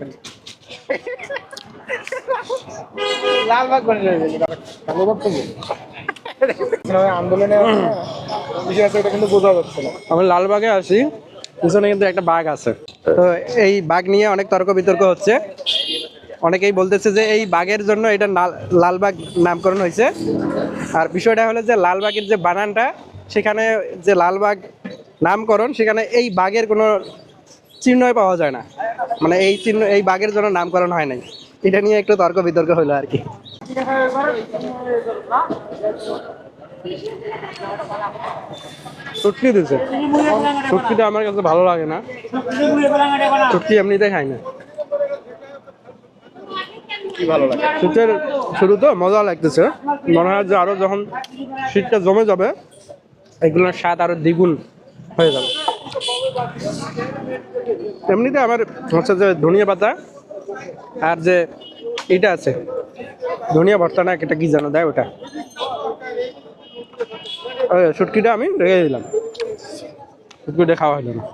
লালবাগ করে না। আমি লালবাগে আছি পিছনে কিন্তু একটা বাঘ আছে। তো এই বাঘ নিয়ে অনেক তর্ক বিতর্ক হচ্ছে। অনেকেই বলতেছে যে এই বাঘের জন্য এটা লাল- লালবাগ নামকরণ হয়েছে। আর বিষয়টা হলো যে লালবাগের যে বানানটা, সেখানে যে লালবাগ নামকরণ, সেখানে এই বাঘের কোনো চিহ্নই পাওয়া যায় না। মানে এই চিহ্ন এই বাঘের জন্য নামকরণ হয় নাই। এটা নিয়ে একটু তর্ক বিতর্ক হলো আর কি। শুটকি দিছে। শুটকিটা আমার কাছে ভালো লাগে না। শুটকি এমনিতে খাই না। ভালো লাগে? শীতের শুরু তো মজা লাগতেছে। মনে হয় যে আরও যখন শীতটা জমে যাবে এগুলোর স্বাদ আরও দ্বিগুণ হয়ে যাবে। এমনিতে আমার হচ্ছে যে ধনিয়া পাতা আর যে এটা আছে, ধনিয়া ভর্তা না, এটা কি জানো দেয় ওটা? ওই শুটকিটা আমি রেখে দিলাম। শুটকিটা খাওয়া হলো না।